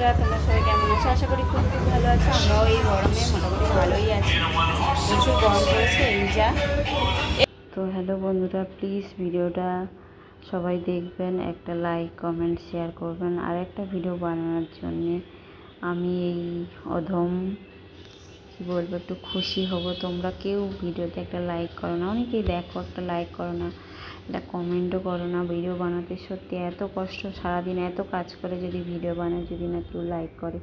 বন্ধুরা, তোমরা সবাই কেমন আছো? আশা করি খুব খুব ভালো আছো। আমরাও এই গরমে মোটামুটি ভালোই আছি। প্রচুর গরম পড়েছে, এই যা। তো হ্যালো বন্ধুরা প্লিজ ভিডিওটা সবাই দেখবেন, একটা লাইক কমেন্ট শেয়ার করবেন, আর একটা ভিডিও বানানোর জন্যে আমি এই অধম, কী বলব, একটু খুশি হব। তোমরা কেউ ভিডিওতে একটা লাইক করো না, অনেকেই দেখো একটা লাইক করো না। একটা কমেন্টও করো না, ভিডিও বানাতে। সত্যি এত কষ্ট, সারাদিন এত কাজ করে যদি ভিডিও বানায়, যদি না কেউ লাইক করে।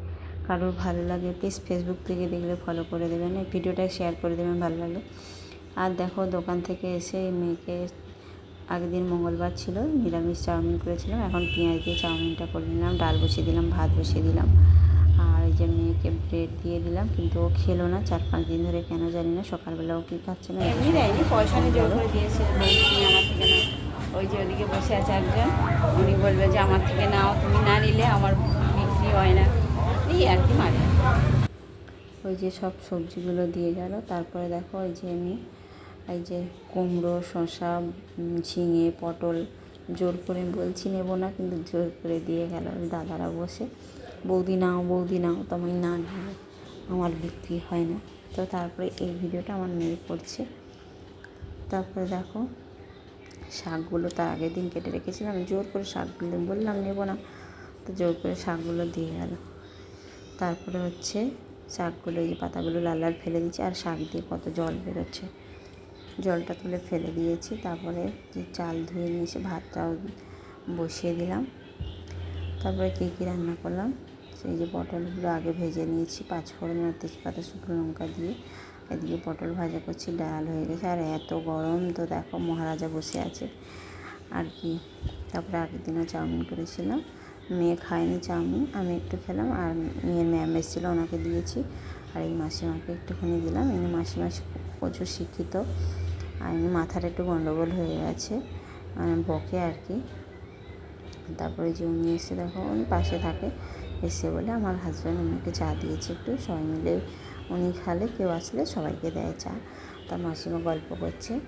কারোর ভালো লাগে প্লিজ ফেসবুক থেকে দেখলে ফলো করে দেবেন। এই ভিডিওটা শেয়ার করে দেবেন, ভালো লাগলে। আর দেখো, দোকান থেকে এসে মেয়েকে আগের দিন মঙ্গলবার ছিল, নিরামিষ চাউমিন করেছিলাম। এখন পেঁয়াজ দিয়ে চাউমিনটা করে নিলাম, ডাল বসিয়ে দিলাম, ভাত বসিয়ে দিলাম। যে মেয়েকে ব্রেড দিয়ে দিলাম কিন্তু ও খেলো না। চার পাঁচ দিন ধরে কেন জানি না সকালবেলা ও কি খাচ্ছে না এমনি দেয়নি পয়সা নিয়ে জোর করে দিয়েছে। আমার থেকে না ওই যে ওদিকে বসে আছে একজন। উনি বলবে যে আমার থেকে নাও তুমি না নিলে আমার বিক্রি হয় না। এই আর কি মানে ওই যে সব সবজিগুলো দিয়ে গেল। তারপরে দেখো ওই যে আমি এই যে কুমড়ো শসা উম, ঝিঙে পটল জোর করে বলছি নেব না কিন্তু জোর করে দিয়ে গেল। দাদারা বসে বৌদি নাও বৌদি নাও, তো আমি না নিলে আমার বিক্রি হয় না। তো তারপরে এই ভিডিওটা আমার মেয়ে করছে। তারপরে দেখো, শাকগুলো তার আগের দিন কেটে রেখেছিলাম। জোর করে শাকগুলো বললাম নেব না। তো জোর করে শাকগুলো দিয়ে গেল। তারপরে হচ্ছে শাকগুলো, এই পাতাগুলো লাল লাল ফেলে দিচ্ছি আর শাক দিয়ে কত জল বেরোচ্ছে। জলটা তুলে ফেলে দিয়েছি। তারপরে যে চাল ধুয়ে নিয়ে এসে ভাতটাও বসিয়ে দিলাম। তারপরে কী কী রান্না করলাম? সেই যে পটলগুলো আগে ভেজে নিয়েছি, পাঁচফোড়ন আর তেজপাতা, শুকনো লঙ্কা দিয়ে। এদিকে পটল ভাজা করছি, ডাল হয়ে গেছে। আর এত গরম তো দেখো, মহারাজা বসে আছে। আর কি? তারপরে আগের দিনও চাউমিন করেছিলাম। মেয়ে খায়নি চাউমিন, আমি একটু খেলাম। আর মেয়ের ম্যাম এসেছিল, ওনাকে দিয়েছি। আর এই মাসিমাকে একটুখানি দিলাম। এনে মাসিমা প্রচুর শিক্ষিত। আর এমনি মাথাটা একটু গন্ডগোল হয়ে গেছে মানে বকে আর কি। তারপরে যে উনি এসে দেখো, উনি পাশে থাকে। এসে বলে আমার হাজব্যান্ড ওনাকে চা দিয়েছে একটু, সবাই মিলে উনি খালে, কেউ আসলে সবাইকে দেয় চা। তার মাসিমা গল্প করছে।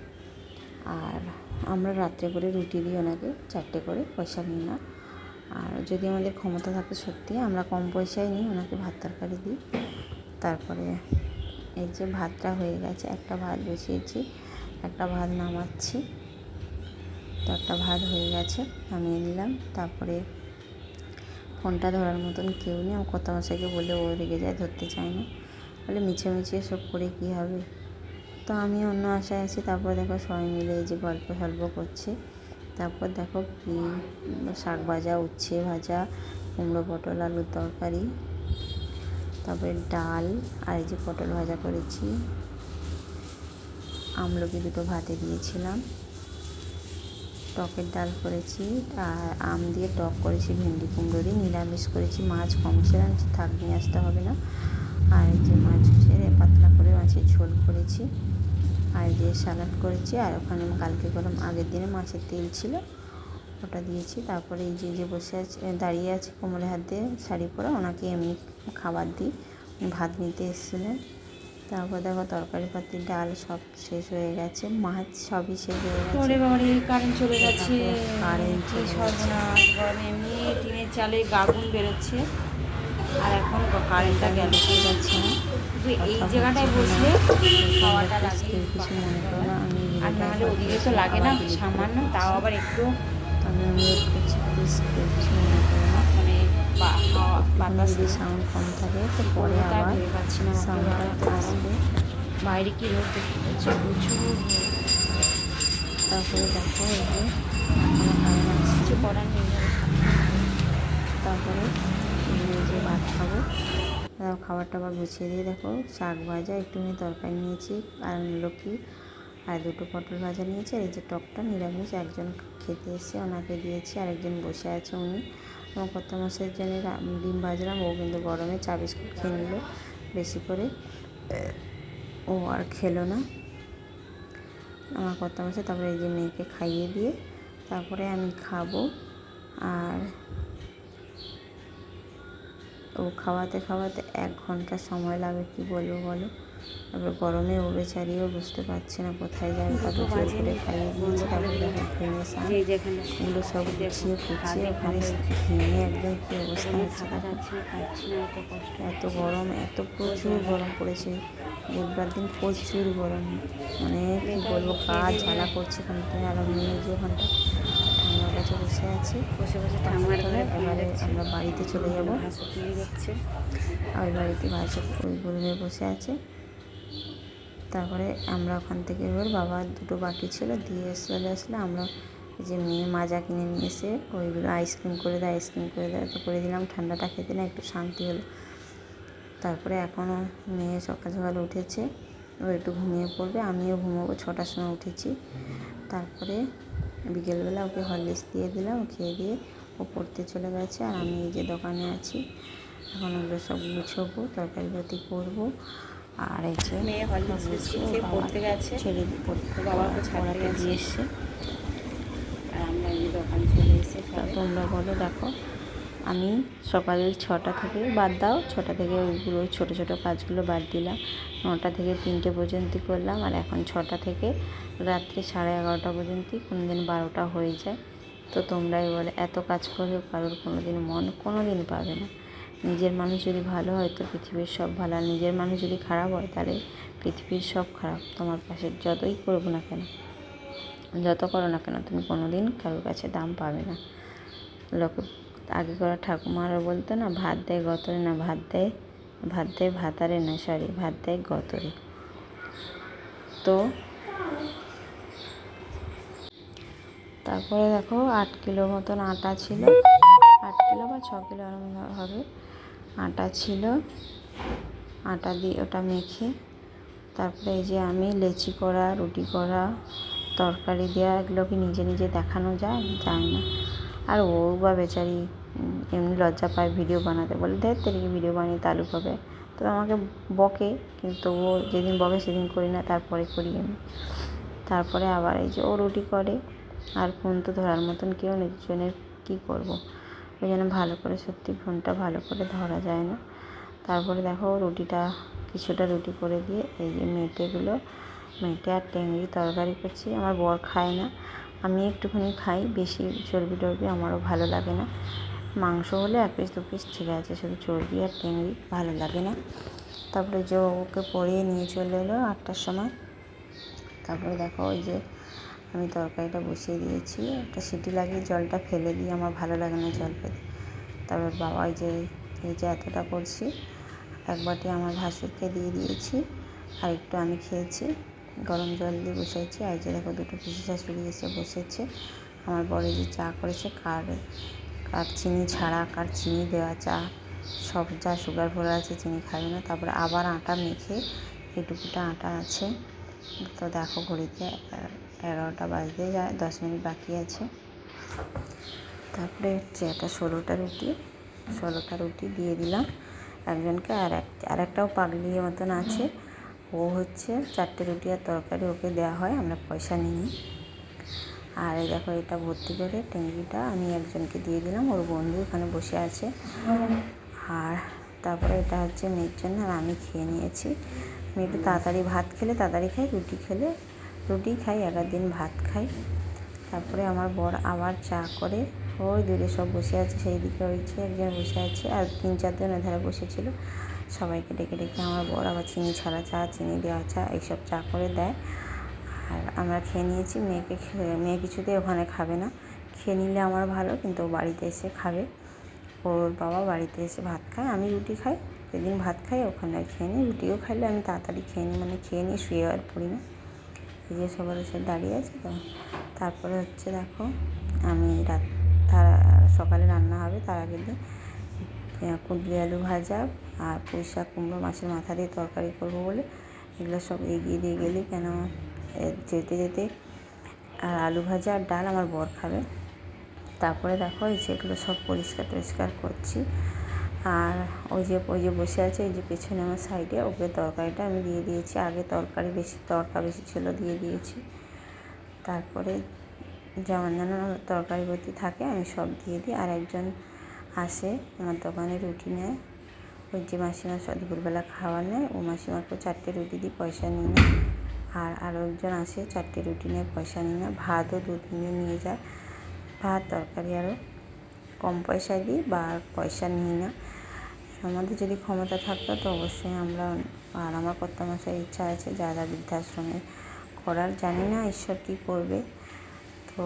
আর আমরা রাত্রে করে রুটি দিই ওনাকে, চারটে করে, পয়সা নিই না। আর যদি আমাদের ক্ষমতা থাকে সত্যি, আমরা কম পয়সায় নিই, ওনাকে ভাত তরকারি দিই। তারপরে এই যে ভাতটা হয়ে গেছে, একটা ভাত বসিয়েছি, একটা ভাত নামাচ্ছি। একটা ভাত হয়ে গেছে, নামিয়ে নিলাম। তারপরে ফোনটা ধরার মতন কেউ নেই। আমার কথা মশাইকে বলে ও রেগে যায়, ধরতে চায় না। বলে মিছে মিছে এসব করে কী হবে? তো আমি অন্য আশায় আছি। তারপর দেখো সবাই মিলে এই যে গল্প সল্প করছে। তারপর দেখো কী, শাক ভাজা, উচ্ছে ভাজা, কুমড়ো পটল, আলুর তরকারি, তারপরে ডাল, আর এই যে পটল ভাজা করেছি। আমলকি দুটো ভাতে দিয়েছিলাম। টকের ডাল করেছি, আর আম দিয়ে টক করেছি, ভেন্ডি কুমড়ো দিয়ে নিরামিষ করেছি। মাছ কম ছিল থাক, নিয়ে আসতে হবে না। আর যে মাছ ছেড়ে পাতলা করে মাছের ঝোল করেছি। আর এই যে স্যালাড করেছি, আর ওখানে কালকে গরম আগের দিনে মাছের তেল ছিল, ওটা দিয়েছি। তারপরে এই যে যে বসে আছে দাঁড়িয়ে আছে কোমরে হাত দিয়ে শাড়ি পরা, ওনাকে এমনি খাবার দিই। ভাত নিতে এসেছিলেন। তারপর দেখো তরকারি পাতি ডাল সব শেষ হয়ে গেছে মাছ সবই শেষ হয়ে গেছে। ওরে বাবারে কারেন্ট চলে যাচ্ছে। কারেন্ট। সর্বনাশ গরমে এমনি টিনের চালে গাগুন বেরোচ্ছে। আর এখন কারেন্টটা গেল। হয়ে যাচ্ছে এই জায়গাটায় বসলে হাওয়াটা লাগে। কিছু মনে করো না আমি আর ভিডিওটা নাহলে ওদিকে তো লাগে না সামান্য তাও আবার একটু আমি কিছু মনে যদি সাউন্ড কম থাকে তো পরে আবার সাউন্ডটা আসবে। বাইরে কি রোদ দেখতে পাচ্ছি? প্রচুর তারপরে দেখো এই যে কিছু করার নেই। তারপরে যে ভাত খাব। খাবার টাবার গুছিয়ে দিয়ে দেখো শাক ভাজা একটুখানি তরকারি নিয়েছি আর লক্ষ্মী আর দুটো পটল ভাজা নিয়েছি আর এই যে টকটা নিরামিষ একজন খেতে এসে ওনাকে দিয়েছি আর একজন বসে আছে উনি। আমার কর্তা মশাইয়ের জন্য ডিম ভাজলাম। ও কিন্তু গরমে চা বিস্কুট খেয়ে নিল। বেশি করে ও আর খেলো না। আমার কর্তা মশাই তারপরে এই যে মেয়েকে খাইয়ে দিয়ে তারপরে আমি খাব। আর ও খাওয়াতে খাওয়াতে এক ঘণ্টা সময় লাগে, কি বলব বলো? তারপর গরমে ও বেচারিও বুঝতে পারছে না কোথায় যাবে তারপর জোর করে খাইয়ে দিয়েছে তারপর দেখো ভেঙে সান এগুলো সব গুছিয়ে ফুচিয়ে ওখানে ভেঙে একদম কী অবস্থা হচ্ছে এত গরম এত প্রচুর গরম পড়েছে বুধবার দিন প্রচুর গরম। মানে কি বলব কাজ ঝালা করছে ওখানটা আর আমি যে ওখানটা ঠান্ডার কাছে বসে আছি। বসে বসে ঠাম্মার এবারে আমরা বাড়িতে চলে যাব। দেখছে আর বাড়িতে ভাইসব ওই গরুমে বসে আছে। তারপরে আমরা ওখান থেকে এবার বাবা দুটো বাকি ছিল, দিয়ে চলে আসলে। আমরা যে মেয়ে মাজা কিনে নিয়ে এসে ওইগুলো আইসক্রিম করে দেয় আইসক্রিম করে দেয়, তো করে দিলাম। ঠান্ডাটা খেতে না একটু শান্তি হলো। তারপরে এখনও মেয়ে সকাল সকাল উঠেছে, ও একটু ঘুমিয়ে পড়বে। আমিও ঘুমোবো ছটার সময় উঠেছি। তারপরে বিকেলবেলা ওকে হরলিক্স দিয়ে দিলাম, খেয়ে দিয়ে ও পড়তে চলে গেছে। আর আমি এই যে দোকানে আছি, এখন ওগুলো সব গুছোবো তরকারি পাতি করব। আর এই যে মেয়ে পড়তে গেছে। ছেলে পড়তে দিয়ে এসছে আর আমরা এই দোকান চলে এসে তা তোমরা বলো দেখো আমি সকাল ছটা থেকে বাদ দাও ছটা থেকে ওইগুলো ছোটো ছোটো কাজগুলো বাদ দিলাম। নটা থেকে তিনটে পর্যন্ত করলাম আর এখন ছটা থেকে রাত্রি সাড়ে এগারোটা পর্যন্ত কোনো দিন বারোটা হয়ে যায়। তো তোমরাই বলে এত কাজ করেও কারোর কোনো দিন মন কোনো দিন পাবে না। নিজের মানুষ যদি ভালো হয়, তো পৃথিবীর সব ভালো। আর নিজের মানুষ যদি খারাপ হয়, তাহলে পৃথিবীর সব খারাপ। তোমার পাশে যতই করব না কেন, যত করো না কেন, তুমি কোনো দিন কারোর কাছে দাম পাবে না। লোকে, আগে করা ঠাকুমারা বলতো না, ভাত দেয় গতরে না, ভাত দেয় ভাত দেয় ভাতারে না, সরি, ভাত দেয় গতরে। তো তারপরে দেখো, আট কিলো মতন আটা ছিল। আট কিলো বা ছ কিলো হবে। আটা ছিল। আটা দিয়ে ওটা মেখে তারপরে এই যে আমি লেচি করা, রুটি করা, তরকারি দেওয়া এগুলো কি নিজে নিজে দেখানো যায়? যায় না। আর ও বা বেচারি এমনি লজ্জা পায় ভিডিও বানাতে। বলে ধের তেরিকে ভিডিও বানিয়ে তালু হবে তো আমাকে বকে, কিন্তু ও যেদিন বকে সেদিন করি না, তারপরে করি আমি। তারপরে আবার এই যে ও রুটি করে, আর ফোন তো ধরার মতন কেউ নেই, দুজনের কী করব? ওই জন্য ভালো করে সত্যি ফোনটা ভালো করে ধরা যায় না। তারপরে দেখো রুটিটা কিছুটা রুটি করে দিয়ে এই যে মেটেগুলো, মেটে আর টেংরি তরকারি করছি। আমার বর খায় না, আমি একটুখানি খাই, বেশি চর্বি টর্বি আমারও ভালো লাগে না। মাংস হলে এক পিস, দু পিস ঠিক আছে, শুধু চর্বি আর টেংরি ভালো লাগে না। তারপরে যে ওকে পড়িয়ে নিয়ে চলে এলো আটটার সময়। তারপরে দেখো ওই যে আমি তরকারিটা বসিয়ে দিয়েছি। একটা সিটি লাগিয়ে জলটা ফেলে দিয়ে আমার ভালো লাগে না জল পেতে। তারপর বাবা যে, এই যে এতটা করছি, এক বাটি আমার ভাসুরকে দিয়ে দিয়েছি, আর একটু আমি খেয়েছি, গরম জল দিয়ে বসেছি আর যে দেখো দুটো পিসি শাশুড়ি এসে বসেছে। আমার বড় যে চা করেছে, কার কার চিনি ছাড়া, কার চিনি দেওয়া চা, সব যা সুগার ভরা আছে চিনি খাবে না। তারপরে আবার আটা মেখে এইটুকুটা আটা আছে। তো দেখো ঘড়িতে এগারোটা বাজতে যায় দশ মিনিট বাকি আছে। তারপরে হচ্ছে একটা ষোলোটা রুটি ষোলোটা রুটি দিয়ে দিলাম একজনকে, আর এক, আর একটাও পাগলির মতন আছে। ও হচ্ছে চারটে রুটি আর তরকারি ওকে দেওয়া হয়, আমরা পয়সা নিই আর এই দেখো, এটা ভর্তি করে ট্যাঙ্কিটা আমি একজনকে দিয়ে দিলাম, ওর বন্ধু ওখানে বসে আছে। আর তারপরে এটা হচ্ছে মেয়ের জন্য আর আমি খেয়ে নিয়েছি। আমি একটু তাড়াতাড়ি ভাত খেলে, তাড়াতাড়ি খাই রুটি খেলে রুটি খাই এক দিন ভাত খাই। তারপরে আমার বর আবার চা করে, ওই দূরে সব বসে আছে সেই দিকে যে একজন বসে আছে, আর তিন চারজন এধারে বসেছিল। সবাইকে ডেকে ডেকে আমার বর আবার চিনি ছাড়া চা, চিনি দেওয়া চা, এইসব চা করে দেয়। আর আমরা খেয়ে নিয়েছি, মেয়েকে মেয়ে কিছুতে ওখানে খাবে না। খেয়ে নিলে আমার ভালো, কিন্তু বাড়িতে এসে খাবে। ওর বাবা বাড়িতে এসে ভাত খায়, আমি রুটি খাই। যেদিন ভাত খাই, ওখানে খেয়ে নিই রুটিও খাইলে আমি তাড়াতাড়ি খেয়ে নিই মানে খেয়ে নিই শুয়ে আর পড়ি না। যে সবার এসে দাঁড়িয়ে আছে তো। তারপরে হচ্ছে দেখো, আমি রাত, তার, সকালে রান্না হবে, তার আগের দিন কুঁদরি আলু ভাজা আর পুঁই শাক, কুমড়ো, মাছের মাথা দিয়ে তরকারি করব বলে এগুলো সব এগিয়ে দিয়ে গেলি কেন? যেতে যেতে আর আলু ভাজা আর ডাল আমার বর খাবে। তারপরে দেখো এই যেগুলো সব পরিষ্কার টরিষ্কার করছি। আর ওই যে ওই যে বসে আছে, এই যে পেছনে আমার সাইডে ওকে তরকারিটা আমি দিয়ে দিয়েছি। আগে তরকারি বেশি, তরকা বেশি ছিল, দিয়ে দিয়েছি। তারপরে যেমন যেন তরকারি ভর্তি থাকে, আমি সব দিয়ে দিই। আর একজন আসে আমার দোকানে রুটি নেয়। ওই যে মাসিমা দুপুরবেলা খাওয়া নেয়। ও মাসিমাকেও চারটে রুটি দিই পয়সা নিই না আর আরও একজন আসে, চারটে রুটি নেয় পয়সা নিই না ভাতও দু তিনজন নিয়ে যায়। ভাত, তরকারি আরও কম পয়সায় দিই বা পয়সা নিই না। আমাদের যদি ক্ষমতা থাকতো, তো অবশ্যই আমরা, আর আমার কর্তা মশাই ইচ্ছা আছে যারা বৃদ্ধাশ্রমে করার, জানি না ঈশ্বর কী করবে। তো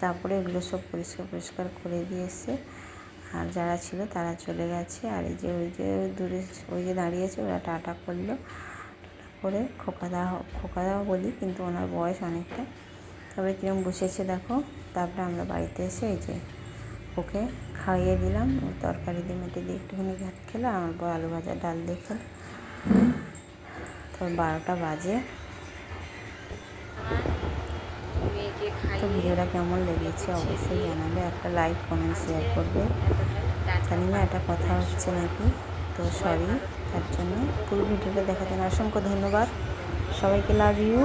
তারপরে এগুলো সব পরিষ্কার পরিষ্কার করে দিয়ে আর যারা ছিল তারা চলে গেছে। আর এই যে, ওই যে দূরে, ওই যে দাঁড়িয়েছে ওরা টাটা করল। টাটা করে খোকা দাও খোকা দাও বলি, কিন্তু ওনার বয়স অনেকটা। তবে কিরম বসেছে দেখো। তারপরে আমরা বাড়িতে এসে এই যে ওকে খাইয়ে দিলাম। তরকারি দিয়ে মেটে দিয়ে একটুখানি ভাত খেলো আমার বউ আলু ভাজা, ডাল দিয়ে খেলো তো বারোটা বাজে। তো ভিডিওটা কেমন লেগেছে অবশ্যই জানাবে। একটা লাইক কমেন্ট শেয়ার করবে। জানি না এটা কথা হচ্ছে নাকি। তো সরি তার জন্য পুরো ভিডিওটা দেখার জন্য অসংখ্য ধন্যবাদ। সবাইকে লাভ ইউ